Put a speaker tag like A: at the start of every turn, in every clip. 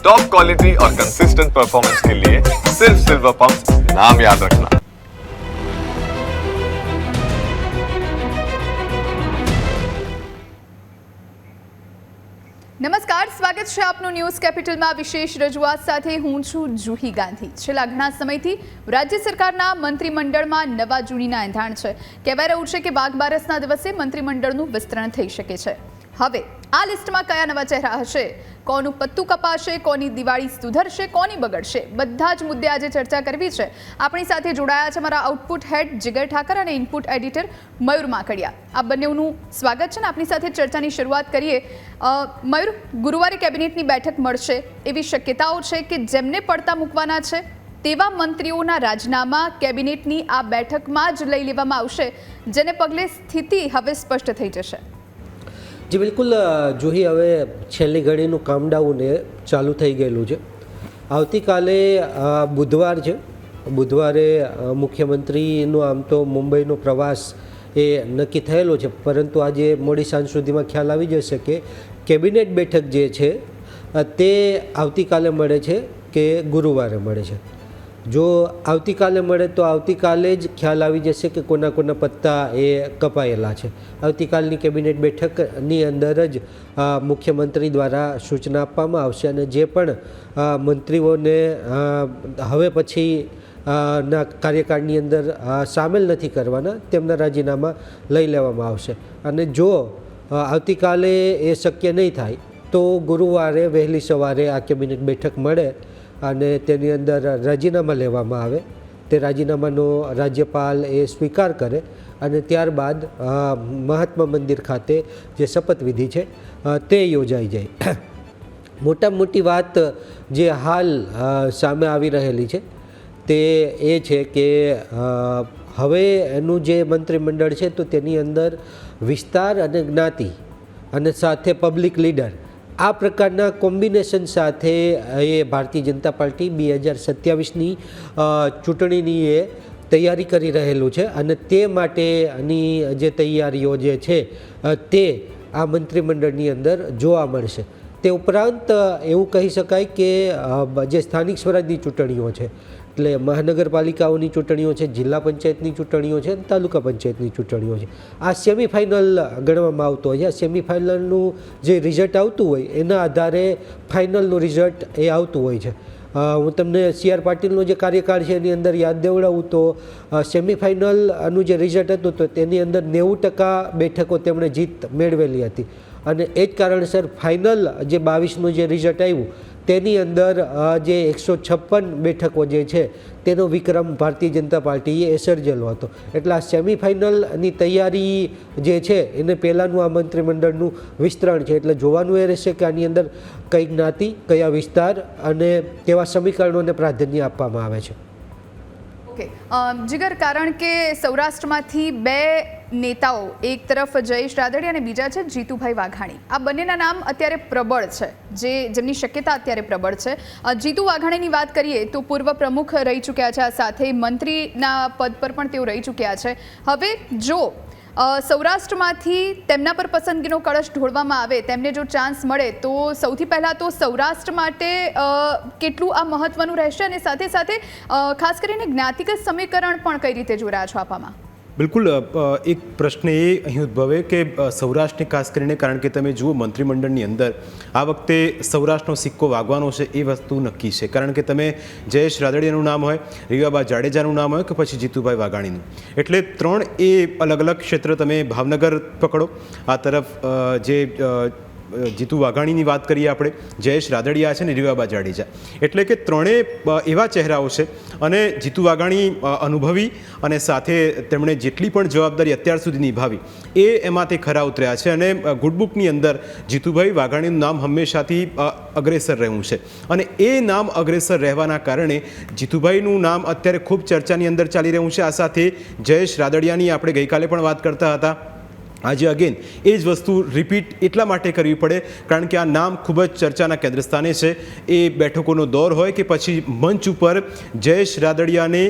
A: Top quality और consistent performance के लिए सिर्फ सिल्वर पंप नाम याद रखना
B: નમસ્કાર સ્વાગત છે આપનું ન્યૂઝ કેપિટલમાં વિશેષ રજૂઆત સાથે હું છું જુહી ગાંધી છેલ્લા ઘણા સમયથી રાજ્ય સરકારના મંત્રીમંડળમાં નવા જૂનીના એંધાણ છે કહેવાય રહ્યું છે કે બાગ બારસના દિવસે મંત્રીમંડળનું વિસ્તરણ થઈ શકે છે હવે, આ લિસ્ટમાં કયા નવા ચહેરા હશે? કોનું પત્તું કપાશે, કોની દિવાળી સુધરશે, કોની બગડશે? બધા જ મુદ્દે આજે ચર્ચા કરવી છે. આપણી સાથે જોડાયા છે મારા આઉટપુટ હેડ જીગર ઠાકર અને ઇનપુટ એડિટર મયુર માકડિયા. આ બંનેનું સ્વાગત છે ને આપણી સાથે ચર્ચાની શરૂઆત કરીએ. મયુર, ગુરુવારે કેબિનેટની બેઠક મળશે. એવી શક્યતાઓ છે કે જેમને પડતા મૂકવાના છે? તેવા મંત્રીઓના રાજીનામા કેબિનેટની આ બેઠકમાં જ લઈ લેવામાં આવશે, જેને પગલે સ્થિતિ હવે સ્પષ્ટ થઈ જશે.
C: જી, બિલકુલ જુહી, હવે છેલ્લી ઘડીનું કામડાઉન એ ચાલુ થઈ ગયેલું છે. આવતીકાલે બુધવાર છે. બુધવારે મુખ્યમંત્રીનો આમ તો મુંબઈનો પ્રવાસ એ નક્કી થયેલો છે. પરંતુ આજે મોડી સાંજ સુધીમાં ખ્યાલ આવી જશે કે કેબિનેટ બેઠક જે છે તે આવતીકાલે મળે છે કે ગુરુવારે મળે છે. જો આવતીકાલે મળે તો આવતીકાલે જ ખ્યાલ આવી જશે કે કોના કોના પત્તા એ કપાયેલા છે. આવતીકાલની કેબિનેટ બેઠકની અંદર જ મુખ્યમંત્રી દ્વારા સૂચના આપવામાં આવશે અને જે પણ મંત્રીઓને હવે પછી ના કાર્યકાળની અંદર સામેલ નથી કરવાના, તેમના રાજીનામા લઈ લેવામાં આવશે. અને જો આવતીકાલે એ શક્ય નહીં થાય, તો ગુરુવારે વહેલી સવારે આ કેબિનેટ બેઠક મળે અને તેની અંદર રાજીનામા લેવામાં આવે. તે રાજીનામાનો રાજ્યપાલ એ સ્વીકાર કરે અને ત્યારબાદ મહાત્મા મંદિર ખાતે જે શપથવિધિ છે તે યોજાઈ જાય. મોટા મોટી વાત જે હાલ સામે આવી રહેલી છે, તે એ છે કે હવે એનું જે મંત્રીમંડળ છે તો તેની અંદર વિસ્તાર અને જ્ઞાતિ અને સાથે પબ્લિક લીડર આ પ્રકારના કોમ્બિનેશન સાથે એ ભારતીય જનતા પાર્ટી બે હજાર સત્યાવીસની ચૂંટણીની એ તૈયારી કરી રહેલું છે અને તે માટેની જે તૈયારીઓ જે છે તે આ મંત્રીમંડળની અંદર જોવા મળશે. તે ઉપરાંત એવું કહી શકાય કે જે સ્થાનિક સ્વરાજની ચૂંટણીઓ છે એટલે મહાનગરપાલિકાઓની ચૂંટણીઓ છે, જિલ્લા પંચાયતની ચૂંટણીઓ છે તાલુકા પંચાયતની ચૂંટણીઓ છે. આ સેમિફાઇનલ ગણવામાં આવતો હોય છે. સેમિફાઇનલનું જે રિઝલ્ટ આવતું હોય, એના આધારે ફાઇનલનું રિઝલ્ટ એ આવતું હોય છે. હું તમને સી આર પાટીલનો જે કાર્યકાળ છે, એની અંદર યાદ દેવડાવું તો સેમિફાઇનલનું જે રિઝલ્ટ હતું તો તેની અંદર નેવું ટકા બેઠકો તેમણે જીત મેળવેલી હતી. અને એ જ કારણસર ફાઇનલ જે બાવીસનું જે રિઝલ્ટ આવ્યું તેની અંદર જે એકસો છપ્પન બેઠકો જે છે, તેનો વિક્રમ ભારતીય જનતા પાર્ટીએ સર્જેલો હતો. એટલે આ સેમિફાઇનલની તૈયારી જે છે, એને પહેલાંનું આ મંત્રીમંડળનું વિસ્તરણ છે. એટલે જોવાનું એ રહેશે કે આની અંદર કઈ જ્ઞાતિ, કયા વિસ્તાર અને કેવા સમીકરણોને પ્રાધાન્ય આપવામાં આવે છે.
B: ઓકે. જીગર, કારણ કે સૌરાષ્ટ્રમાંથી બે નેતાઓ, એક તરફ જયેશ રાદડી અને બીજા છે જીતુભાઈ વાઘાણી. આ બંનેના નામ અત્યારે પ્રબળ છે. જે જેમની શક્યતા અત્યારે પ્રબળ છે. જીતુ વાઘાણીની વાત કરીએ તો પૂર્વ પ્રમુખ રહી ચૂક્યા છે, આ સાથે મંત્રીના પદ પર પણ તેઓ રહી ચૂક્યા છે. હવે જો સૌરાષ્ટ્રમાંથી તેમના પર પસંદગીનો કળશ ઢોળવામાં આવે, તેમને જો ચાન્સ મળે, તો સૌથી પહેલાં તો સૌરાષ્ટ્ર માટે કેટલું આ મહત્વનું રહેશે અને સાથે સાથે ખાસ કરીને જ્ઞાતિગત સમીકરણ પણ કઈ રીતે જોઈ છો આપામાં
D: બિલકુલ એક પ્રશ્ન એ અહીં ઉદ્ભવે કે સૌરાષ્ટ્રને ખાસ કરીને, કારણ કે તમે જુઓ મંત્રીમંડળની અંદર, આ વખતે સૌરાષ્ટ્રનો સિક્કો વાગવાનો છે એ વસ્તુ નક્કી છે. કારણ કે તમે જયેશ રાદડિયાનું નામ હોય, રીવાબા જાડેજાનું નામ હોય કે પછી જીતુભાઈ વાઘાણીનું. એટલે ત્રણ એ અલગ અલગ ક્ષેત્ર તમે ભાવનગર પકડો, આ તરફ જે જીતુ વાઘાણીની વાત કરીએ આપણે, જયેશ રાદડિયા છે ને રીવાબા જાડેજા એટલે કે ત્રણેય એવા ચહેરાઓ છે અને જીતુ વાઘાણી અનુભવી અને સાથે તેમણે જેટલી પણ જવાબદારી અત્યાર સુધી નિભાવી, એ એમાં તે ખરા ઉતર્યા છે અને ગુડબુકની અંદર જીતુભાઈ વાઘાણીનું નામ હંમેશાથી અગ્રેસર રહ્યું છે. અને એ નામ અગ્રેસર રહેવાના કારણે જીતુભાઈનું નામ અત્યારે ખૂબ ચર્ચાની અંદર ચાલી રહ્યું છે. આ સાથે જયેશ રાદડિયાની આપણે ગઈકાલે પણ વાત કરતા હતા. આજે અગેન એ જ વસ્તુ રિપીટ એટલા માટે કરવી પડે, કારણ કે આ નામ ખૂબ જ ચર્ચાના કેન્દ્ર સ્થાને છે. એ બેઠકોનો દોર હોય કે પછી મંચ ઉપર જયેશ રાદડિયાને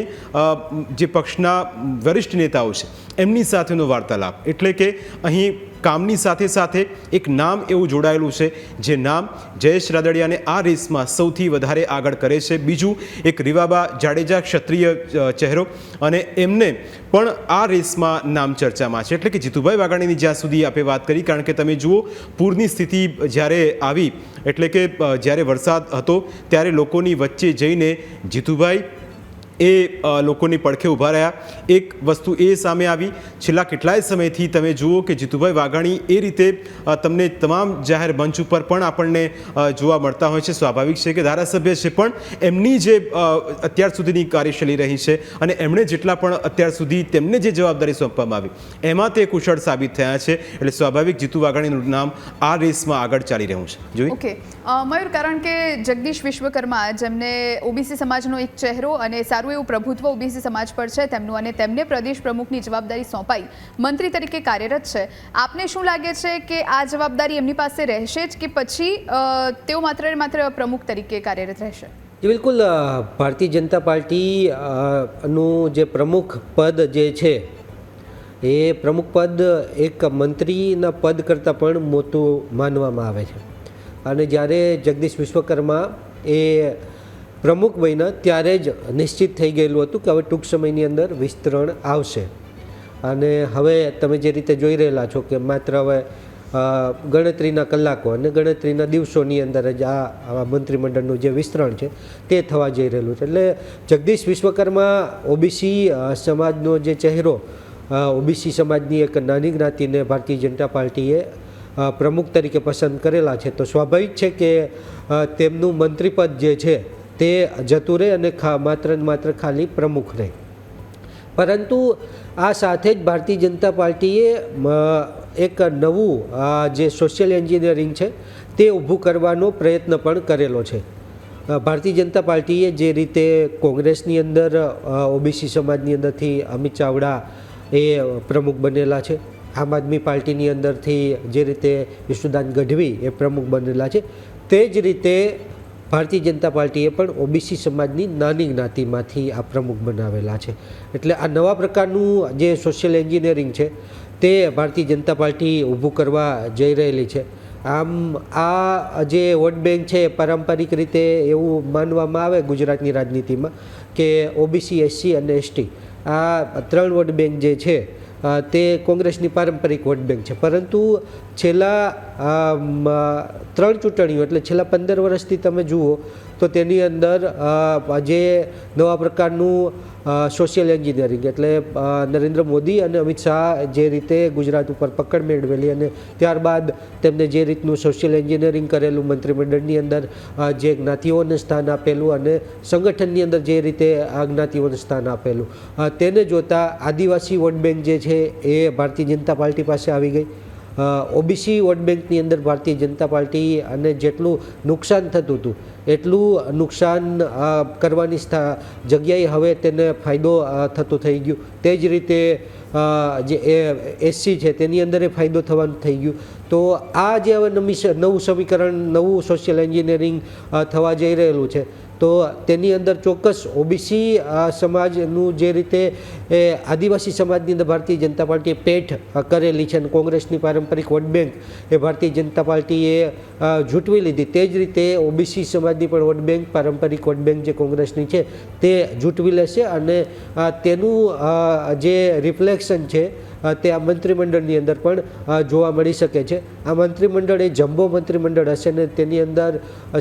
D: જે પક્ષના વરિષ્ઠ નેતાઓ છે, એમની સાથેનો વાર્તાલાપ. એટલે કે અહીં કામની સાથે સાથે એક નામ એવું જોડાયેલું છે, જે નામ જયેશ રાદડિયાને આ રેસમાં સૌથી વધારે આગળ કરે છે. બીજું એક રીવાબા જાડેજા ક્ષત્રિય ચહેરો અને એમને પણ આ રેસમાં નામ ચર્ચામાં છે. એટલે કે જીતુભાઈ વાઘાણીની જ્યાં સુધી આપણે વાત કરી, કારણ કે તમે જુઓ, પૂરની સ્થિતિ જ્યારે આવી, એટલે કે જ્યારે વરસાદ હતો, ત્યારે લોકોની વચ્ચે જઈને જીતુભાઈ એ લોકોની પડખે ઊભા રહ્યા. એક વસ્તુ એ સામે આવી. છેલ્લા કેટલાય સમયથી તમે જુઓ કે જીતુભાઈ વાઘાણી એ રીતે તમને તમામ જાહેર મંચ ઉપર પણ આપણને જોવા મળતા હોય છે. સ્વાભાવિક છે કે ધારાસભ્ય છે પણ એમની જે અત્યાર સુધીની કાર્યશૈલી રહી છે અને એમણે જેટલા પણ અત્યાર સુધી તેમને જે જવાબદારી સોંપવામાં આવી, એમાં તે કુશળ સાબિત થયા છે. એટલે સ્વાભાવિક જીતુ વાઘાણીનું નામ આ રેસમાં આગળ ચાલી રહ્યું છે. જોઈ?
B: ઓકે. મયુર, કારણ કે જગદીશ વિશ્વકર્મા, જેમને ઓબીસી સમાજનો એક ચહેરો અને સારું એવું પ્રભુત્વ ઓબીસી સમાજ પર છે તેમનું અને તેમને પ્રદેશ પ્રમુખની જવાબદારી સોંપાઈ. મંત્રી તરીકે કાર્યરત છે. આપને શું લાગે છે કે આ જવાબદારી એમની પાસે રહેશે જ કે પછી તેઓ માત્ર ને માત્ર પ્રમુખ તરીકે કાર્યરત રહેશે?
C: બિલકુલ ભારતીય જનતા પાર્ટી નું જે પ્રમુખ પદ જે છે, એ પ્રમુખ પદ એક મંત્રીના પદ કરતાં પણ મોટું માનવામાં આવે છે. અને જ્યારે જગદીશ વિશ્વકર્મા એ પ્રમુખ બન્યા ત્યારે જ નિશ્ચિત થઈ ગયેલું હતું કે હવે ટૂંક સમયની અંદર વિસ્તરણ આવશે. અને હવે તમે જે રીતે જોઈ રહેલા છો કે માત્ર હવે ગણતરીના કલાકો અને ગણતરીના દિવસોની અંદર જ આ મંત્રીમંડળનું જે વિસ્તરણ છે તે થવા જઈ રહેલું છે. એટલે જગદીશ વિશ્વકર્મા, ઓબીસી સમાજનો જે ચહેરો ઓબીસી સમાજની એક નાની જ્ઞાતિને ભારતીય જનતા પાર્ટીએ પ્રમુખ તરીકે પસંદ કરેલા છે, તો સ્વાભાવિક છે કે તેમનું મંત્રીપદ જે છે તે જતું રહે અને ખા માત્ર ને માત્ર ખાલી પ્રમુખ રહે. પરંતુ આ સાથે જ ભારતીય જનતા પાર્ટીએ એક નવું જે સોશિયલ એન્જિનિયરિંગ છે, તે ઊભું કરવાનો પ્રયત્ન પણ કરેલો છે. ભારતીય જનતા પાર્ટીએ જે રીતે કોંગ્રેસની અંદર ઓબીસી સમાજની અંદરથી અમિત ચાવડા એ પ્રમુખ બનેલા છે. આમ આદમી પાર્ટીની અંદરથી જે રીતે વિષ્ણુદાન ગઢવી એ પ્રમુખ બનેલા છે. તે જ રીતે ભારતીય જનતા પાર્ટીએ પણ ઓબીસી સમાજની નાની જ્ઞાતિમાંથી આ પ્રમુખ બનાવેલા છે. એટલે આ નવા પ્રકારનું જે સોશિયલ એન્જિનિયરિંગ છે, તે ભારતીય જનતા પાર્ટી ઊભું કરવા જઈ રહેલી છે. આમ આ જે વોટ બેંક છે, પારંપરિક રીતે એવું માનવામાં આવે ગુજરાતની રાજનીતિમાં, કે ઓબીસી, એસસી અને એસટી, આ ત્રણ વોટ બેંક જે છે તે કોંગ્રેસની પારંપરિક વોટ બેંક છે. પરંતુ છેલ્લા ત્રણ ચૂંટણીઓ એટલે છેલ્લા પંદર વર્ષથી તમે જુઓ તો તેની અંદર જે નવા પ્રકારનું સોશિયલ એન્જિનિયરિંગ એટલે નરેન્દ્ર મોદી અને અમિત શાહ જે રીતે ગુજરાત ઉપર પકડ મેળવેલી અને ત્યારબાદ તેમને જે રીતનું સોશિયલ એન્જિનિયરિંગ કરેલું, મંત્રીમંડળની અંદર જે જ્ઞાતિઓને સ્થાન આપેલું અને સંગઠનની અંદર જે રીતે આ જ્ઞાતિઓને સ્થાન આપેલું. તેને જોતાં આદિવાસી વોટ બેંક જે છે એ ભારતીય જનતા પાર્ટી પાસે આવી ગઈ. ઓબીસી વોટ બેંકની અંદર ભારતીય જનતા પાર્ટી અને જેટલું નુકસાન થતું હતું, એટલું નુકસાન કરવાની જગ્યાએ હવે તેને ફાયદો થતો થઈ ગયું. તે જ રીતે જે એસસી છે તેની અંદર એ ફાયદો થવાનું થઈ ગયું. તો આ જે હવે નવી નવું સમીકરણ, નવું સોશિયલ એન્જિનિયરિંગ થવા જઈ રહેલું છે. તો તેની અંદર ચોક્કસ ઓબીસી સમાજનું જે રીતે એ આદિવાસી સમાજની અંદર ભારતીય જનતા પાર્ટીએ પેઠ કરેલી છે અને કોંગ્રેસની પારંપરિક વોટ બેંક એ ભારતીય જનતા પાર્ટીએ અ, જૂટવી લીધી. તે જ રીતે ઓબીસી સમાજની પણ વોટ બેંક પારંપરિક વોટ બેંક જે કોંગ્રેસની છે તે જૂટવી લેશે અને તેનું જે રિફ્લેક્શન છે તે આ મંત્રીમંડળની અંદર પણ જોવા મળી શકે છે. આ મંત્રીમંડળ એ જમ્બો મંત્રીમંડળ હશે ને તેની અંદર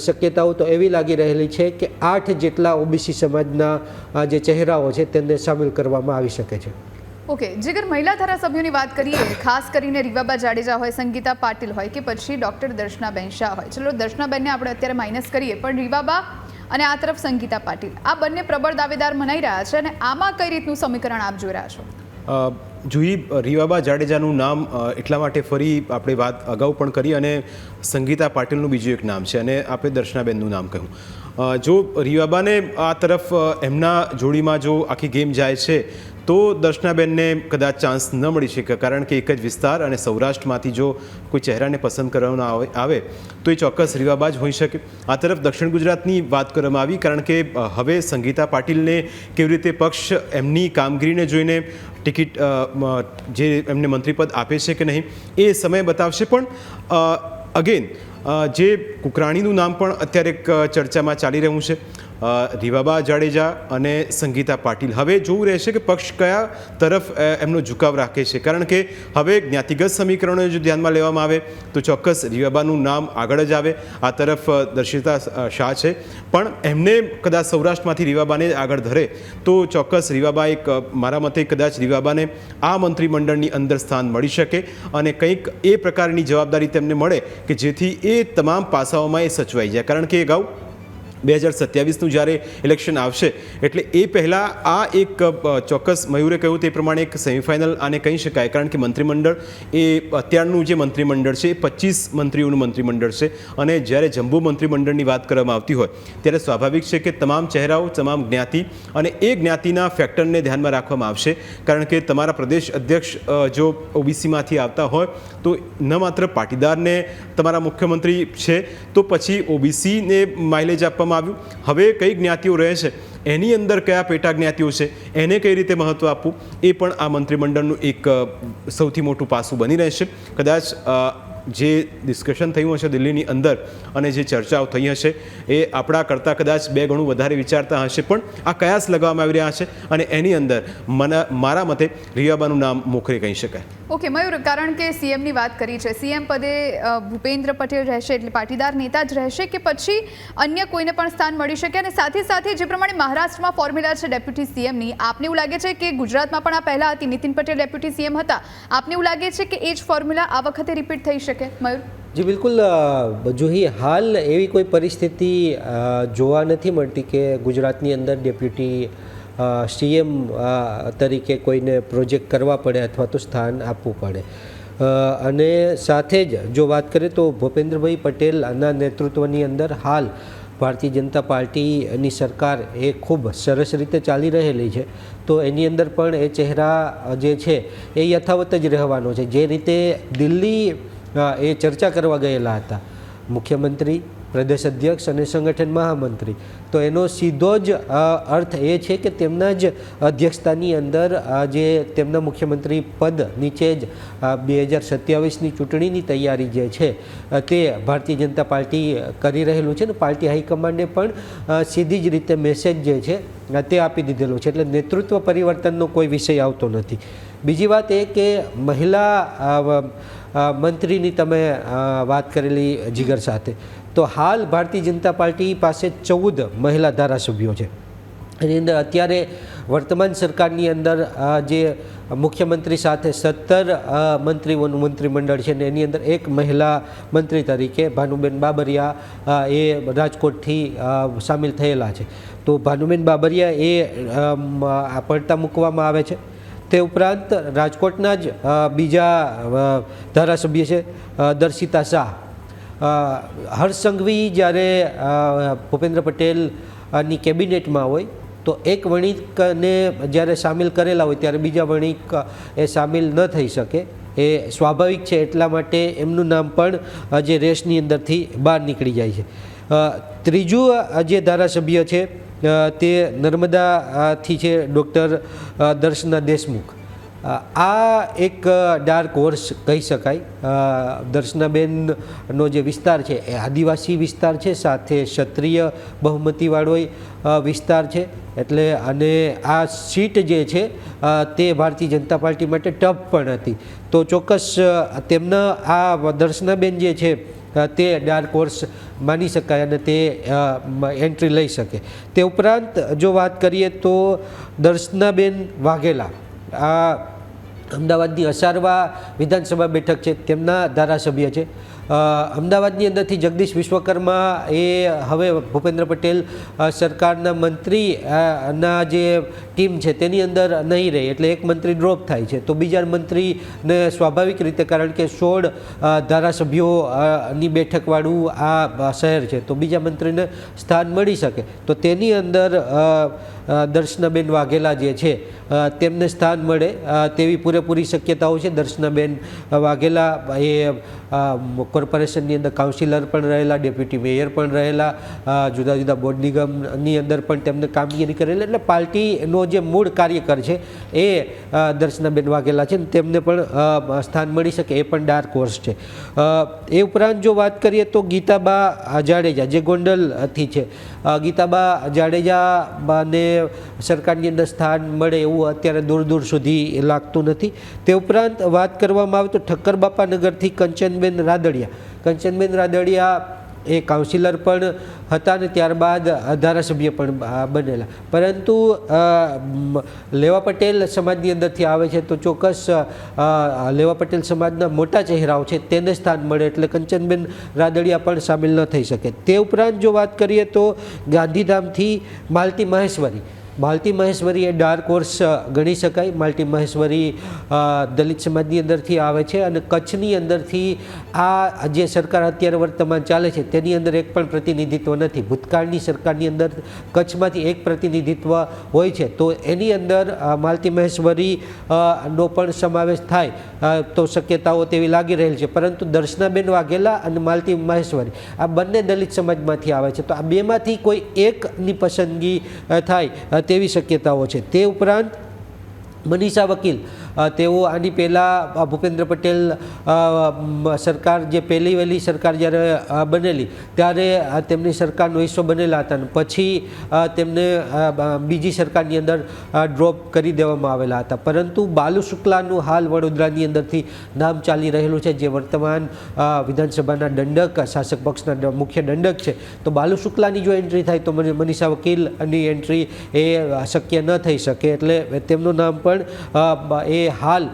C: શક્યતાઓ તો એવી લાગી રહેલી છે કે આઠ જેટલા ઓબીસી સમાજના જે ચહેરાઓ છે તેને સામેલ કરવામાં આવી શકે છે.
B: ઓકે જેગર મહિલા ધારાસભ્યોની વાત કરીએ ખાસ કરીને રીવાબા જાડેજા હોય સંગીતા પાટીલ હોય કે પછી ડૉક્ટર દર્શનાબેન શાહ હોય. ચલો દર્શનાબેનને આપણે અત્યારે માઇનસ કરીએ પણ રીવાબા અને આ તરફ સંગીતા પાટીલ. આ બંને પ્રબળ દાવેદાર મનાઈ રહ્યા છે અને આમાં કઈ રીતનું સમીકરણ આપ જોઈ રહ્યા છો?
D: જુહી રીવાબા જાડેજાનું નામ એટલા માટે ફરી આપણે વાત અગાઉ પણ કરી અને સંગીતા પાટીલનું બીજું એક નામ છે અને આપણે દર્શનાબેનનું નામ કહ્યું. જો રીવાબાને આ તરફ એમના જોડીમાં જો આખી ગેમ જાય છે, તો દર્શનાબેનને કદાચ ચાન્સ ન મળી શકે, કારણ કે એક જ વિસ્તાર અને સૌરાષ્ટ્રમાંથી જો કોઈ ચહેરાને પસંદ કરવામાં આવે તો એ ચોક્કસ રીવાબા જ હોઈ શકે. આ તરફ દક્ષિણ ગુજરાતની વાત કરવામાં આવી, કારણ કે હવે સંગીતા પાટીલને કેવી રીતે પક્ષ એમની કામગીરીને જોઈને ટિકિટ જે એમને મંત્રીપદ આપે છે કે નહીં, એ સમય બતાવશે. પણ અગેન જે કુકરાણીનું નામ પણ અત્યારે ચર્ચામાં ચાલી રહ્યું છે. રીવાબા જાડેજા અને સંગીતા પાટીલ. હવે જોવું રહેશે કે પક્ષ કયા તરફ એમનો ઝુકાવ રાખે છે. કારણ કે હવે જ્ઞાતિગત સમીકરણો જો ધ્યાનમાં લેવામાં આવે, તો ચોક્કસ રીવાબાનું નામ આગળ જ આવે. આ તરફ દર્શિતા શાહ છે. પણ એમને કદાચ સૌરાષ્ટ્રમાંથી રીવાબાને આગળ ધરે, તો ચોક્કસ રીવાબા એક મારા મતે કદાચ રીવાબાને આ મંત્રીમંડળની અંદર સ્થાન મળી શકે અને કંઈક એ પ્રકારની જવાબદારી તેમને મળે કે જેથી એ તમામ પાસાઓમાં એ સચવાઈ જાય. કારણ કે અગાઉ બે હજાર સત્યાવીસનું જ્યારે ઇલેક્શન આવશે, એટલે એ પહેલાં આ એક ચોક્કસ મયુરે કહ્યું તે પ્રમાણે એક સેમિફાઇનલ આને કહી શકાય. કારણ કે મંત્રીમંડળ એ અત્યારનું જે મંત્રીમંડળ છે, એ પચીસ મંત્રીઓનું મંત્રીમંડળ છે. અને જ્યારે જમ્બુ મંત્રીમંડળની વાત કરવામાં આવતી હોય, ત્યારે સ્વાભાવિક છે કે તમામ ચહેરાઓ, તમામ જ્ઞાતિ અને એ જ્ઞાતિના ફેક્ટરને ધ્યાનમાં રાખવામાં આવશે. કારણ કે તમારા પ્રદેશ અધ્યક્ષ જો ઓબીસીમાંથી આવતા હોય, તો ન માત્ર પાટીદારને તમારા મુખ્યમંત્રી છે, તો પછી ઓબીસીને માઇલેજ આપવામાં આવ્યું. હવે કઈ જ્ઞાતિઓ રહે છે? એની અંદર કયા પેટા જ્ઞાતિઓ છે? એને કઈ રીતે મહત્ત્વ આપવું? એ પણ આ મંત્રીમંડળનું એક સૌથી મોટું પાસું બની રહેશે. કદાચ જે ડિસ્કશન થયું હશે દિલ્હીની અંદર અને જે ચર્ચાઓ થઈ હશે, એ આપણા કરતાં કદાચ બે ગણું વધારે વિચારતા હશે પણ આ કયાસ લગાવવામાં આવી રહ્યા છે અને એની અંદર મને, મારા મતે રિયાબાનું નામ મોખરે કહી શકાય.
B: ઓકે, મયુર, કારણ કે સીએમની વાત કરી છે સીએમ પદે ભૂપેન્દ્ર પટેલ રહેશે એટલે પાટીદાર નેતા જ રહેશે કે પછી અન્ય કોઈને પણ સ્થાન મળી શકે? અને સાથે સાથે જે પ્રમાણે મહારાષ્ટ્રમાં ફોર્મ્યુલા છે ડેપ્યુટી સીએમની આપને એવું લાગે છે કે ગુજરાતમાં પણ આ પહેલાં હતી? નીતિન પટેલ ડેપ્યુટી સીએમ હતા. આપને એવું લાગે છે કે એ જ ફોર્મ્યુલા આ વખતે રિપીટ થઈ શકે? મયુર?
C: જી, બિલકુલ જુહી હાલ એવી કોઈ પરિસ્થિતિ જોવા નથી મળતી કે ગુજરાતની અંદર ડેપ્યુટી સીએમ તરીકે કોઈને પ્રોજેક્ટ કરવા પડે અથવા તો સ્થાન આપવું પડે. અને સાથે જ જો વાત કરીએ તો ભૂપેન્દ્રભાઈ પટેલના નેતૃત્વની અંદર હાલ ભારતીય જનતા પાર્ટીની સરકાર એ ખૂબ સરસ રીતે ચાલી રહેલી છે. તો એની અંદર પણ એ ચહેરા જે છે એ યથાવત જ રહેવાનો છે. જે રીતે દિલ્હી એ ચર્ચા કરવા ગયેલા હતા. મુખ્યમંત્રી, પ્રદેશ અધ્યક્ષ અને સંગઠન મહામંત્રી. તો એનો સીધો જ અર્થ એ છે કે તેમના જ અધ્યક્ષતાની અંદર જે તેમના મુખ્યમંત્રી પદ નીચે જ બે હજાર સત્યાવીસની ચૂંટણીની તૈયારી જે છે તે ભારતીય જનતા પાર્ટી કરી રહેલું છે ને, પાર્ટી હાઈકમાન્ડે પણ સીધી જ રીતે મેસેજ જે છે તે આપી દીધેલો છે. એટલે નેતૃત્વ પરિવર્તનનો કોઈ વિષય આવતો નથી. બીજી વાત એ કે મહિલા મંત્રીની તમે વાત કરેલી જીગર સાથે. તો હાલ ભારતીય જનતા પાર્ટી પાસે ચૌદ મહિલા ધારાસભ્યો છે. એની અંદર અત્યારે વર્તમાન સરકારની અંદર જે મુખ્યમંત્રી સાથે સત્તર મંત્રીઓનું મંત્રીમંડળ છે ને એની અંદર એક મહિલા મંત્રી તરીકે ભાનુબેન બાબરિયા એ રાજકોટથી સામેલ થયેલા છે. તો ભાનુબેન બાબરિયા એ પડતા મૂકવામાં આવે છે? તે ઉપરાંત રાજકોટના જ બીજા ધારાસભ્ય છે દર્શિતા શાહ. હર્ષ સંઘવી જ્યારે ભૂપેન્દ્ર પટેલની કેબિનેટમાં હોય, તો એક વણિકને જ્યારે સામેલ કરેલા હોય, ત્યારે બીજા વણિક એ સામેલ ન થઈ શકે. એ સ્વાભાવિક છે, એટલા માટે એમનું નામ પણ જે રેસની અંદરથી બહાર નીકળી જાય છે. ત્રીજું જે ધારાસભ્ય છે તે નર્મદાથી છે ડૉક્ટર દર્શના દેશમુખ. આ એક ડાર્ક હોર્સ કહી શકાય. દર્શનાબેનનો જે વિસ્તાર છે એ આદિવાસી વિસ્તાર છે, સાથે ક્ષત્રિય બહુમતીવાળો વિસ્તાર છે. એટલે અને આ સીટ જે છે તે ભારતીય જનતા પાર્ટી માટે ટફ પણ હતી. તો ચોક્કસ તેમના આ દર્શનાબેન જે છે તે ડાર્ક કોર્સ માની શકાય અને તે એન્ટ્રી લઈ શકે. તે ઉપરાંત જો વાત કરીએ તો દર્શનાબેન વાઘેલા, આ અમદાવાદની અસારવા વિધાનસભા બેઠક છે, તેમના ધારાસભ્ય છે. અમદાવાદની અંદરથી જગદીશ વિશ્વકર્મા એ હવે ભૂપેન્દ્ર પટેલ સરકારના મંત્રી ના જે ટીમ છે તેની અંદર નહીં રહે એટલે એક મંત્રી ડ્રોપ થાય છે. તો બીજા મંત્રીને સ્વાભાવિક રીતે કારણ કે સોળ અ, ધારાસભ્યો અ, ની બેઠકવાળું આ શહેર છે તો બીજા મંત્રીને સ્થાન મળી શકે. તો તેની અંદર દર્શનાબેન વાઘેલા જે છે તેમને સ્થાન મળે તેવી પૂરેપૂરી શક્યતાઓ છે. દર્શનાબેન વાઘેલા એ કોર્પોરેશનની અંદર કાઉન્સિલર પણ રહેલા, ડેપ્યુટી મેયર પણ રહેલા જુદા જુદા બોર્ડ નિગમની અંદર પણ તેમને કામગીરી કરેલી. એટલે પાર્ટીનો જે મૂળ કાર્યકર છે એ દર્શનાબેન વાઘેલા છે તેમને પણ સ્થાન મળી શકે એ પણ ડાર્ક હોર્સ છે. એ ઉપરાંત જો વાત કરીએ તો ગીતાબા જાડેજા જે ગોંડલથી છે ગીતાબા જાડેજા ને સરકારની અંદર સ્થાન મળે એવું અત્યારે દૂર દૂર સુધી લાગતું નથી. તે ઉપરાંત વાત કરવામાં આવે તો ઠક્કર બાપા નગરથી કંચનબેન રાદડિયા. કંચનબેન રાદડિયા એ કાઉન્સિલર પણ હતા ને ત્યારબાદ ધારાસભ્ય પણ બનેલા. પરંતુ લેવા પટેલ સમાજની અંદરથી આવે છે તો ચોક્કસ લેવા પટેલ સમાજના મોટા ચહેરાઓ છે તેને સ્થાન મળે એટલે કંચનબેન રાદડિયા પણ સામેલ ન થઈ શકે. તે ઉપરાંત જો વાત કરીએ તો ગાંધીધામથી માલતી મહેશ્વરી. માલતી મહેશ્વરી એ ડાર્ક હોર્સ ગણી શકાય. માલતી મહેશ્વરી દલિત સમાજની અંદરથી આવે છે અને કચ્છની અંદરથી આ જે સરકાર અત્યારે વર્તમાન ચાલે છે, તેની અંદર એક પણ પ્રતિનિધિત્વ નથી. ભૂતકાળની સરકારની અંદર કચ્છમાંથી એક પ્રતિનિધિત્વ હોય છે, તો એની અંદર માલતી મહેશ્વરી નો પણ સમાવેશ થાય. તો શક્યતાઓ તેવી લાગી રહેલ છે, પરંતુ દર્શનાબેન વાઘેલા અને માલતી મહેશ્વરી, આ બંને દલિત સમાજમાંથી આવે છે. તો આ બેમાંથી કોઈ એકની પસંદગી થાય તેવી શક્યતાઓ છે. તે ઉપરાંત મનીષા વકીલ તેઓ આની પહેલાં ભૂપેન્દ્ર પટેલ સરકાર જે પહેલી વહેલી સરકાર જ્યારે બનેલી, ત્યારે તેમની સરકારનો હિસ્સો બનેલા હતા પછી તેમને બીજી સરકારની અંદર ડ્રોપ કરી દેવામાં આવેલા હતા. પરંતુ બાલુ શુક્લાનું હાલ વડોદરાની અંદરથી નામ ચાલી રહેલું છે, જે વર્તમાન વિધાનસભાના દંડક, શાસક પક્ષના મુખ્ય દંડક છે. તો બાલુ શુક્લાની જો એન્ટ્રી થાય, તો મને, મનીષા વકીલની એન્ટ્રી એ શક્ય ન થઈ શકે. એટલે તેમનું નામ પણ એ હાલ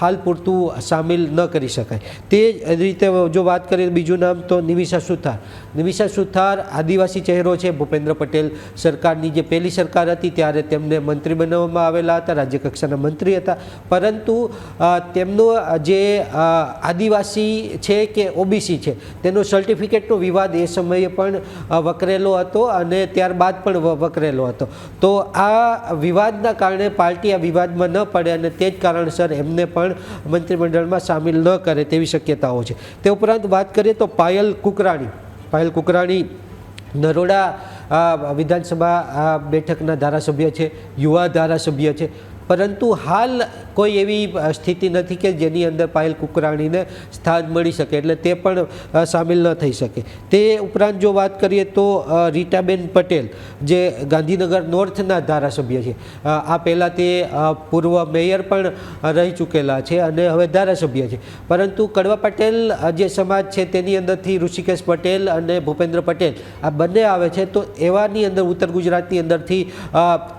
C: હાલ પૂરતું સામેલ ન કરી શકાય. તે જ રીતે જો વાત કરીએ બીજું નામ તો નિમિષા સુથાર. નિમિષા સુથાર આદિવાસી ચહેરો છે. ભૂપેન્દ્ર પટેલ સરકારની જે પહેલી સરકાર હતી ત્યારે તેમને મંત્રી બનાવવામાં આવેલા હતા, રાજ્ય કક્ષાના મંત્રી હતા. પરંતુ તેમનો જે આદિવાસી છે કે ઓબીસી છે, તેનો સર્ટિફિકેટનો વિવાદ એ સમયે પણ વકરેલો હતો અને ત્યારબાદ પણ વકરેલો હતો. તો આ વિવાદના કારણે પાર્ટી આ વિવાદમાં ન પડે અને તે જ કારણસર એમને પણ મંત્રીમંડળમાં સામેલ ન કરે તેવી શક્યતાઓ છે. તે ઉપરાંત વાત કરીએ તો પાયલ કુકરાણી. પાયલ કુકરાણી નરોડા વિધાનસભા બેઠકના ધારાસભ્ય છે, યુવા ધારાસભ્ય છે. પરંતુ હાલ કોઈ એવી સ્થિતિ નથી કે જેની અંદર પાયલ કુકરાણીને સ્થાન મળી શકે એટલે તે પણ સામેલ ન થઈ શકે. તે ઉપરાંત જો વાત કરીએ તો રીટાબેન પટેલ જે ગાંધીનગર નોર્થના ધારાસભ્ય છે. આ પહેલાં તે પૂર્વ મેયર પણ રહી ચૂકેલા છે અને હવે ધારાસભ્ય છે. પરંતુ કડવા પટેલ જે સમાજ છે તેની અંદરથી ઋષિકેશ પટેલ અને ભૂપેન્દ્ર પટેલ આ બંને આવે છે. તો એવાની અંદર ઉત્તર ગુજરાતની અંદરથી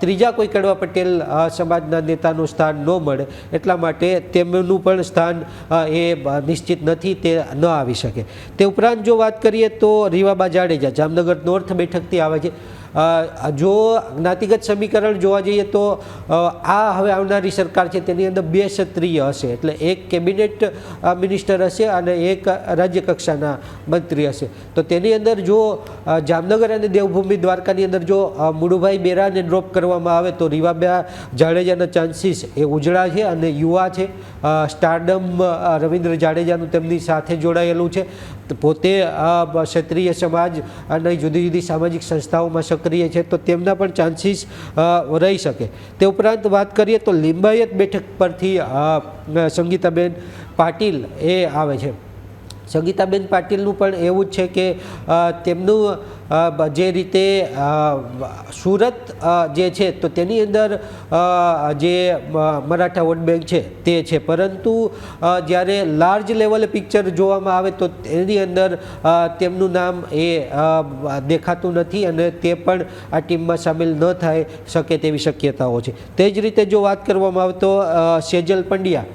C: ત્રીજા કોઈ કડવા પટેલ અ, સમાજના નેતાનું સ્થાન ન મળે, એટલા માટે તેમનું પણ સ્થાન એ નિશ્ચિત નથી, તે ન આવી શકે. તે ઉપરાંત જો વાત કરીએ તો રીવાબા જાડેજા, જામનગર નોર્થ બેઠકથી આવે છે. જો જ્ઞાતિગત સમીકરણ જોવા જઈએ તો આ હવે આવનારી સરકાર છે તેની અંદર બે ક્ષત્રિય હશે. એટલે એક કેબિનેટ મિનિસ્ટર હશે અને એક રાજ્ય કક્ષાના મંત્રી હશે. તો તેની અંદર જો જામનગર અને દેવભૂમિ દ્વારકાની અંદર જો મુડુભાઈ બેરાને ડ્રોપ કરવામાં આવે તો રીવાબા જાડેજાના ચાન્સીસ એ ઉજળા છે અને યુવા છે. સ્ટારડમ રવિન્દ્ર જાડેજાનું તેમની સાથે જોડાયેલું છે. પોતે ક્ષત્રિય સમાજ અને જુદી જુદી સામાજિક સંસ્થાઓમાં સક્રિય છે, તો તેમના પણ ચાન્સીસ રહી શકે. તે ઉપરાંત વાત કરીએ તો લિંબાયત બેઠક પરથી સંગીતાબેન પાટીલ એ આવે છે. સંગીતાબેન પાટીલનું પણ એવું જ છે કે તેમનું જે રીતે સુરત જે છે, તો તેની અંદર જે મરાઠા વોટ બેંક છે, તે છે. પરંતુ જ્યારે લાર્જ લેવલે પિક્ચર જોવામાં આવે, તો તેની અંદર તેમનું નામ એ દેખાતું નથી અને તે પણ આ ટીમમાં સામેલ ન થાય શકે તેવી શક્યતાઓ છે. તે જ રીતે જો વાત કરવામાં આવે તો સેજલ પંડ્યા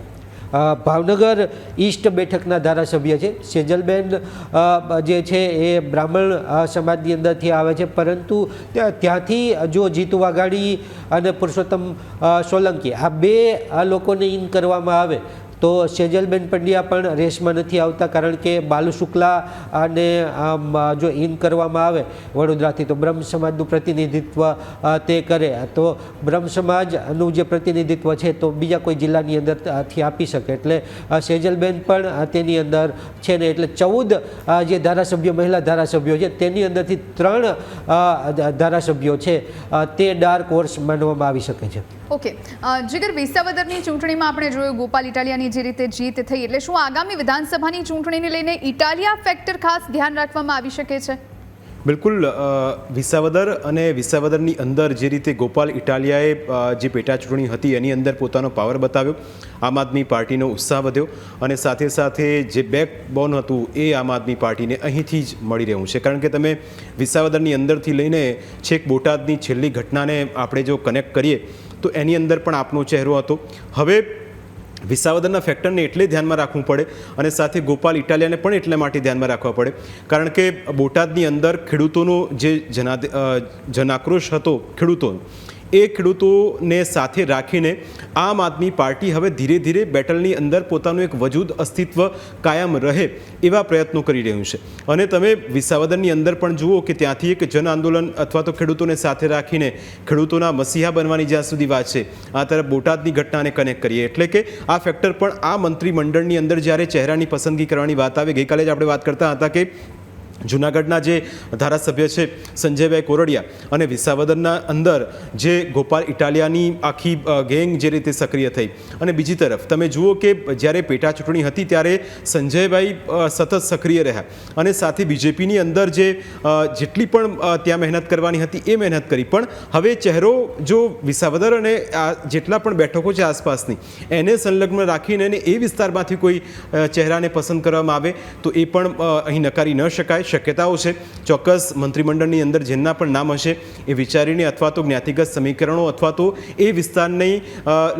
C: ભાવનગર ઈસ્ટ બેઠકના ધારાસભ્ય છે. સેજલબેન જે છે એ બ્રાહ્મણ સમાજની અંદરથી આવે છે. પરંતુ ત્યાં- ત્યાંથી જો જીતુ વાઘાણી અને પુરુષોત્તમ સોલંકી આ બે લોકોને ઇન કરવામાં આવે તો સેજલબેન પંડ્યા પણ રેસમાં નથી આવતા કારણ કે બાલુ શુક્લા અને જો ઇન કરવામાં આવે વડોદરાથી, તો બ્રહ્મ સમાજનું પ્રતિનિધિત્વ તે કરે. તો બ્રહ્મ સમાજનું જે પ્રતિનિધિત્વ છે, તો બીજા કોઈ જિલ્લાની અંદરથી આપી શકે. એટલે સેજલબેન પણ તેની અંદર છે ને, એટલે ચૌદ જે ધારાસભ્યો, મહિલા ધારાસભ્યો છે, તેની અંદરથી ત્રણ ધારાસભ્યો છે તે ડાર્ક હોર્સ માનવામાં આવી શકે છે.
B: ઓકે. જીગર વિસાવદરની ચૂંટણીમાં આપણે જોયું, ગોપાલ ઇટાલિયાની જે રીતે જીત થઈ એટલે શું આગામી વિધાનસભાની ચૂંટણીને લઈને ઇટાલિયા ફેક્ટર ખાસ ધ્યાન રાખવામાં આવી શકે છે?
D: બિલકુલ વિસાવદર અને વિસાવદરની અંદર જે રીતે ગોપાલ ઇટાલિયાએ જે પેટા ચૂંટણી હતી એની અંદર પોતાનો પાવર બતાવ્યો, આમ આદમી પાર્ટીનો ઉત્સાહ વધ્યો અને સાથે સાથે જે બેકબોન હતું એ આમ આદમી પાર્ટીને અહીંથી જ મળી રહ્યું છે. કારણ કે તમે વિસાવદરની અંદરથી લઈને છેક બોટાદની છેલ્લી ઘટનાને આપણે જો કનેક્ટ કરીએ, તો એની અંદર પણ આપનો ચહેરો હતો. હવે વિસાવદરના ફેક્ટરને એટલે ધ્યાનમાં રાખવું પડે અને સાથે ગોપાલ ઇટાલિયાને પણ એટલા માટે ધ્યાનમાં રાખવા પડે. કારણ કે બોટાદની અંદર ખેડૂતોનો જે જનાદ જનાક્રોશ હતો ખેડૂતોનો એ ખેડૂતોને સાથે રાખીને આમ આદમી પાર્ટી હવે ધીરે ધીરે બેટલની અંદર પોતાનું એક વજૂદ અસ્તિત્વ કાયમ રહે એવા પ્રયત્નો કરી રહ્યું છે. અને તમે વિસાવદરની અંદર પણ જુઓ કે ત્યાંથી એક જન આંદોલન અથવા તો ખેડૂતોને સાથે રાખીને ખેડૂતોના મસીહા બનવાની જ્યાં સુધી વાત છે, આ તરફ બોટાદની ઘટનાને કનેક્ટ કરીએ. એટલે કે આ ફેક્ટર પણ આ મંત્રીમંડળની અંદર જ્યારે ચહેરાની પસંદગી કરવાની વાત આવે, ગઈકાલે જ આપણે વાત કરતા હતા કે જૂનાગઢના જે ધારાસભ્ય છે સંજયભાઈ કોરડિયા અને વિસાવદરના અંદર જે ગોપાલ ઇટાલિયાની આખી ગેંગ જે રીતે સક્રિય થઈ. અને બીજી તરફ, તમે જુઓ કે જ્યારે પેટા ચૂંટણી હતી ત્યારે સંજયભાઈ સતત સક્રિય રહ્યા. અને સાથે બીજેપીની અંદર જે જેટલી પણ ત્યાં મહેનત કરવાની હતી એ મહેનત કરી. પણ હવે ચહેરો જો વિસાવદર અને આ જેટલા પણ બેઠકો છે આસપાસની, એને સંલગ્ન રાખીને એ વિસ્તારમાંથી કોઈ ચહેરાને પસંદ કરવામાં આવે, તો એ પણ અહીં નકારી ન શકાય. શક્યતાઓ છે. ચોક્કસ મંત્રીમંડળની અંદર જેમના પણ નામ હશે એ વિચારીને અથવા તો જ્ઞાતિગત સમીકરણો અથવા તો એ વિસ્તારની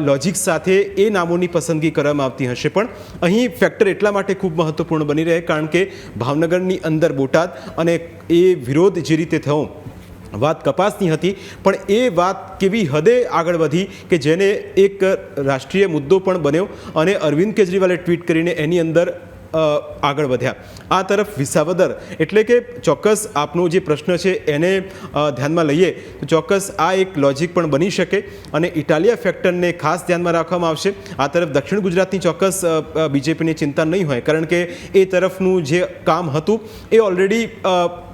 D: લોજિક સાથે એ નામોની પસંદગી કરવામાં આવતી હશે. પણ અહીં ફેક્ટર એટલા માટે ખૂબ મહત્વપૂર્ણ બની રહે કારણ કે ભાવનગરની અંદર બોટાદ અને એ વિરોધ જે રીતે થયો, વાત કપાસની હતી. પણ એ વાત કેવી હદે આગળ વધી કે જેને એક રાષ્ટ્રીય મુદ્દો પણ બન્યો અને અરવિંદ કેજરીવાલે ટ્વીટ કરીને એની અંદર આગળ વધ્યા. આ તરફ વિસાવદર એટલે કે ચોક્કસ આપનો જે પ્રશ્ન છે એને ધ્યાનમાં લઈએ તો ચોક્કસ આ એક લોજિક પણ બની શકે અને ઇટાલિયા ફેક્ટરને ખાસ ધ્યાનમાં રાખવામાં આવશે. આ તરફ દક્ષિણ ગુજરાતની ચોક્કસ બીજેપીની ચિંતા નહીં હોય કારણ કે એ તરફનું જે કામ હતું એ ઓલરેડી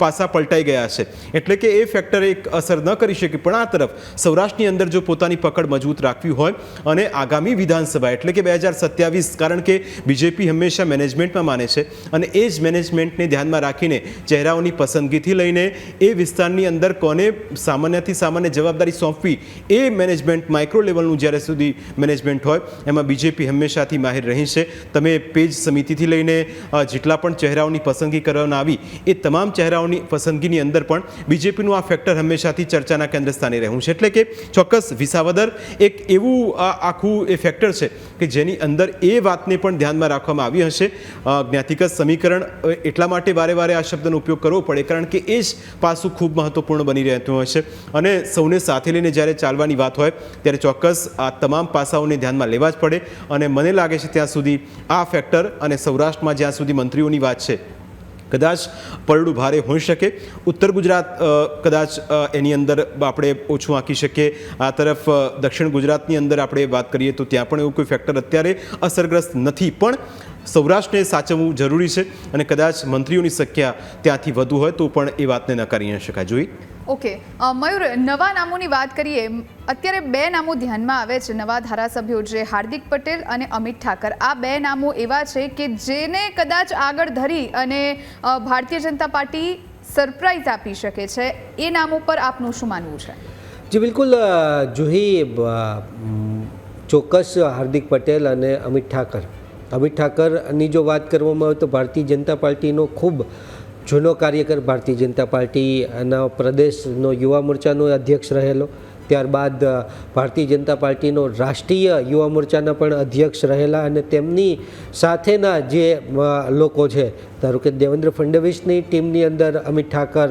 D: પાસા પલટાઈ ગયા છે. એટલે કે એ ફેક્ટર એક અસર ન કરી શકે. પણ આ તરફ સૌરાષ્ટ્રની અંદર જો પોતાની પકડ મજબૂત રાખવી હોય અને આગામી વિધાનસભા એટલે કે બે હજાર સત્યાવીસ, કારણ કે બીજેપી હંમેશા મેનેજમેન્ટમાં માને છે અને એ જ મેનેજમેન્ટને ધ્યાનમાં રાખીને ચહેરાઓની પસંદગીથી લઈને એ વિસ્તારની અંદર કોને સામાન્યથી સામાન્ય જવાબદારી સોંપવી એ મેનેજમેન્ટ માઇક્રો લેવલનું જ્યારે સુધી મેનેજમેન્ટ હોય, એમાં બીજેપી હંમેશાથી માહિર રહી છે. તમે પેજ સમિતિથી લઈને જેટલા પણ ચહેરાઓની પસંદગી કરવામાં આવી, એ તમામ ચહેરાઓની પસંદગીની અંદર પણ બીજેપીનું આ ફેક્ટર હંમેશાથી ચર્ચાના કેન્દ્ર સ્થાને રહ્યું છે. એટલે કે ચોક્કસ વિસાવદર એક એવું આખું એ ફેક્ટર છે કે જેની અંદર એ વાતને પણ ધ્યાનમાં રાખવામાં આવી હશે. જ્ઞાતિગત સમીકરણ એટલા માટે વારે વારે આ શબ્દનો ઉપયોગ કરવો પડે, કારણ કે એ જ પાસું ખૂબ મહત્વપૂર્ણ બની રહેતું હશે અને સૌને સાથે લઈને જ્યારે ચાલવાની વાત હોય, ત્યારે ચોક્કસ આ તમામ પાસાઓને ધ્યાનમાં લેવા જ પડે. અને મને લાગે છે ત્યાં સુધી આ ફેક્ટર અને સૌરાષ્ટ્રમાં જ્યાં સુધી મંત્રીઓની વાત છે કદાચ પરડું ભારે હોઈ શકે. ઉત્તર ગુજરાત કદાચ એની અંદર આપણે ઓછું આંકી શકીએ. આ તરફ દક્ષિણ ગુજરાતની અંદર આપણે વાત કરીએ તો ત્યાં પણ એવું કોઈ ફેક્ટર અત્યારે અસરગ્રસ્ત નથી. પણ સૌરાષ્ટ્રને સાચવવું જરૂરી છે અને કદાચ મંત્રીઓની સંખ્યા ત્યાંથી વધુ હોય તો પણ એ વાતને નકારી ન શકાય. જોઈ?
B: ઓકે. મયુર, નવા નામોની વાત કરીએ અત્યારે બે નામો ધ્યાનમાં આવે છે. નવા ધારાસભ્યો જે હાર્દિક પટેલ અને અમિત ઠાકર. આ બે નામો એવા છે કે જેને કદાચ આગળ ધરી અને ભારતીય જનતા પાર્ટી સરપ્રાઈઝ આપી શકે છે. એ નામો પર આપનું શું માનવું છે?
C: જી, બિલકુલ જુહી ચોક્કસ હાર્દિક પટેલ અને અમિત ઠાકર. અમિત ઠાકરની જો વાત કરવામાં આવે તો ભારતીય જનતા પાર્ટીનો ખૂબ જૂનો કાર્યકર ભારતીય જનતા પાર્ટીના પ્રદેશનો યુવા મોરચાનો અધ્યક્ષ રહેલો. ત્યારબાદ ભારતીય જનતા પાર્ટીનો રાષ્ટ્રીય યુવા મોરચાના પણ અધ્યક્ષ રહેલા અને તેમની સાથેના જે લોકો છે, ધારો કે દેવેન્દ્ર ફડણવીસની ટીમની અંદર અમિત ઠાકર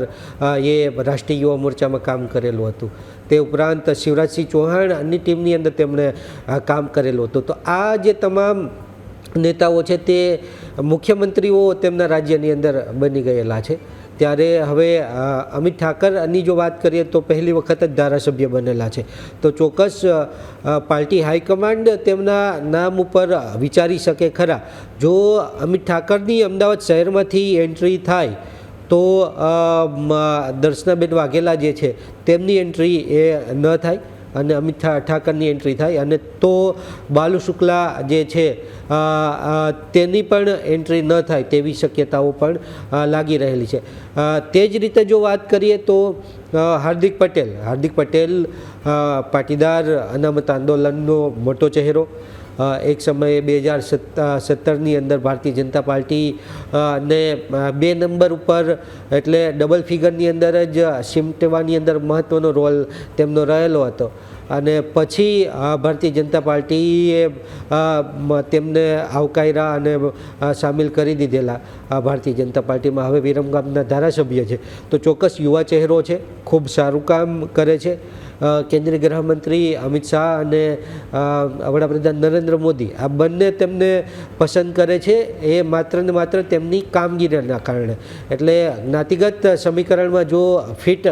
C: એ રાષ્ટ્રીય યુવા મોરચામાં કામ કરેલું હતું. તે ઉપરાંત શિવરાજસિંહ ચૌહાણની ટીમની અંદર તેમણે કામ કરેલું હતું. તો આ જે તમામ નેતાઓ છે તે મુખ્યમંત્રીઓ તેમના રાજ્યની અંદર બની ગયેલા છે. ત્યારે હવે અમિત ઠાકરની જો વાત કરીએ તો પહેલી વખત જ ધારાસભ્ય બનેલા છે. તો ચોક્કસ પાર્ટી હાઈકમાન્ડ તેમના નામ ઉપર વિચારી શકે ખરા. જો અમિત ઠાકરની અમદાવાદ શહેરમાંથી એન્ટ્રી થાય, તો દર્શનાબેન વાઘેલા જે છે તેમની એન્ટ્રી એ ન થાય. અને અમિત ઠાકરની એન્ટ્રી થાય. અને તો બાલુ શુક્લા જે છે તેની પણ એન્ટ્રી ન થાય તેવી શક્યતાઓ પણ લાગી રહેલી છે. તે જ રીતે જો વાત કરીએ તો હાર્દિક પટેલ. હાર્દિક પટેલ પાટીદાર, અનામત આંદોલનનો મોટો ચહેરો. એક સમયે બે હજાર સત્તરની અંદર ભારતીય જનતા પાર્ટી ને બે નંબર ઉપર, એટલે ડબલ ફિગરની અંદર જ સિમટવાની અંદર મહત્ત્વનો રોલ તેમનો રહેલો હતો. અને પછી ભારતીય જનતા પાર્ટીએ તેમને આવકાર્યા અને સામેલ કરી દીધેલા. ભારતીય જનતા પાર્ટીમાં હવે વિરમગામના ધારાસભ્ય છે. તો ચોક્કસ યુવા ચહેરો છે, ખૂબ સારું કામ કરે છે. કેન્દ્રીય ગૃહમંત્રી અમિત શાહ અને વડાપ્રધાન નરેન્દ્ર મોદી, આ બંને તેમને પસંદ કરે છે. એ માત્ર ને માત્ર તેમની કામગીરીના કારણે. એટલે જ્ઞાતિગત સમીકરણમાં જો ફિટ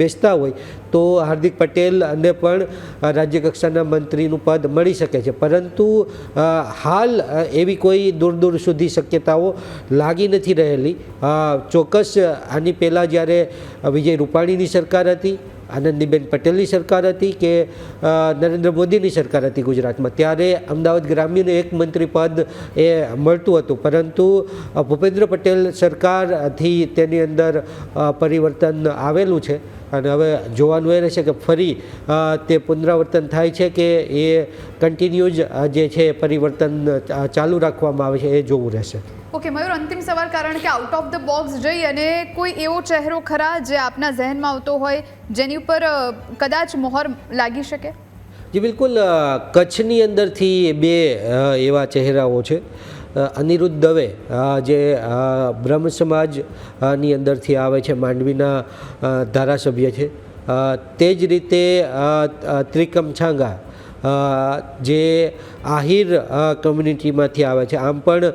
C: બેસતા હોય, તો હાર્દિક પટેલ અને પણ રાજ્યકક્ષાના રાજ્ય કક્ષાના મંત્રીનું પદ મળી શકે છે. પરંતુ હાલ એવી કોઈ દૂર દૂર સુધી શક્યતાઓ લાગી નથી રહેલી. ચોક્કસ આની પહેલાં જ્યારે વિજય રૂપાણીની સરકાર હતી આનંદીબેન પટેલની સરકાર હતી કે નરેન્દ્ર મોદીની સરકાર હતી ગુજરાતમાં. ત્યારે અમદાવાદ ગ્રામ્યનું એક મંત્રી પદ એ મળતું હતું. પરંતુ ભૂપેન્દ્ર પટેલ સરકારથી તેની અંદર પરિવર્તન આવેલું છે. અને હવે જોવાનું એ રહેશે કે ફરી તે પુનરાવર્તન થાય છે કે એ કન્ટિન્યુ જ છે પરિવર્તન ચાલુ રાખવામાં આવે છે એ જોવું રહેશે.
B: ઓકે, મયુર, અંતિમ સવાલ કારણ કે આઉટ ઓફ ધ બોક્સ જઈ અને કોઈ એવો ચહેરો ખરા જે આપના ઝહેનમાં આવતો હોય, જેની ઉપર કદાચ મોહર લાગી શકે?
C: જી, બિલકુલ કચ્છની અંદરથી બે એવા ચહેરાઓ છે. અનિરુદ્ધ દવે જે બ્રહ્મ સમાજની અંદરથી આવે છે, માંડવીના ધારાસભ્ય છે. તે જ રીતે ત્રિકમ છાંગા જે આહિર કમ્યુનિટીમાંથી આવે છે. આમ પણ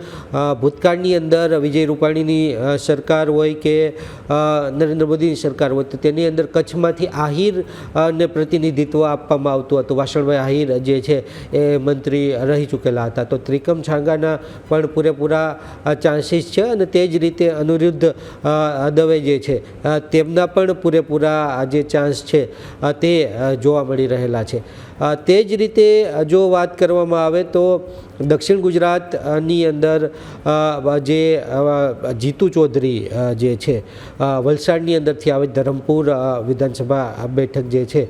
C: ભૂતકાળની અંદર વિજય રૂપાણીની સરકાર હોય કે નરેન્દ્ર મોદીની સરકાર હોય, તો તેની અંદર કચ્છમાંથી આહિર ને પ્રતિનિધિત્વ આપવામાં આવતું હતું. વાસણભાઈ આહિર જે છે એ મંત્રી રહી ચૂકેલા હતા. તો ત્રિકમ છાંગાના પણ પૂરેપૂરા ચાન્સીસ છે અને તે જ રીતે અનિરુદ્ધ દવે જે છે તેમના પણ પૂરેપૂરા જે ચાન્સ છે તે જોવા મળી રહેલા છે. તે જ રીતે જો વાત કરવામાં આવે તો દક્ષિણ ગુજરાતની અંદર જે જીતુ ચૌધરી જે છે વલસાડની અંદરથી આવે ધરમપુર વિધાનસભા બેઠક જે છે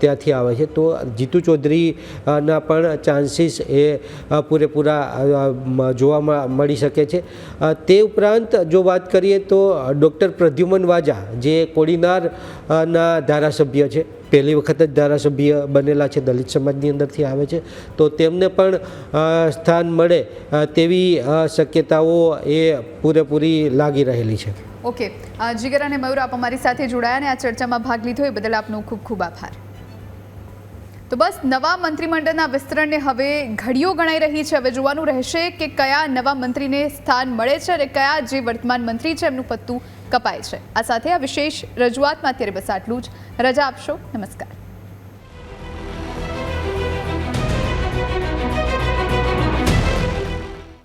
C: ત્યાંથી આવે છે. તો જીતુ ચૌધરીના પણ ચાન્સીસ એ પૂરેપૂરા અ, મ- જોવા મ- મળી શકે છે. તે ઉપરાંત જો વાત કરીએ તો ડૉક્ટર પ્રદ્યુમન વાજા જે કોડીનારના ધારાસભ્ય છે પહેલી વખત જ ધારાસભ્ય બનેલા છે, દલિત સમાજની અંદરથી આવે છે. તો તેમને પણ સ્થાન મળે તેવી શક્યતાઓ એ પૂરેપૂરી લાગી રહેલી છે.
B: ઓકે. જીગર અને મયુર, આપ અમારી સાથે જોડાયા અને આ ચર્ચામાં ભાગ લીધો એ બદલ આપનો ખૂબ ખૂબ આભાર. તો બસ, નવા મંત્રીમંડળના વિસ્તરણને હવે ઘડીઓ ગણાઈ રહી છે. હવે જોવાનું રહેશે કે કયા નવા મંત્રીને સ્થાન મળે છે અને કયા જે વર્તમાન મંત્રી છે એમનું પત્તું કપાય છે. આ સાથે આ વિશેષ રજૂઆતમાં અત્યારે બસ આટલું જ. રજા આપશો. નમસ્કાર.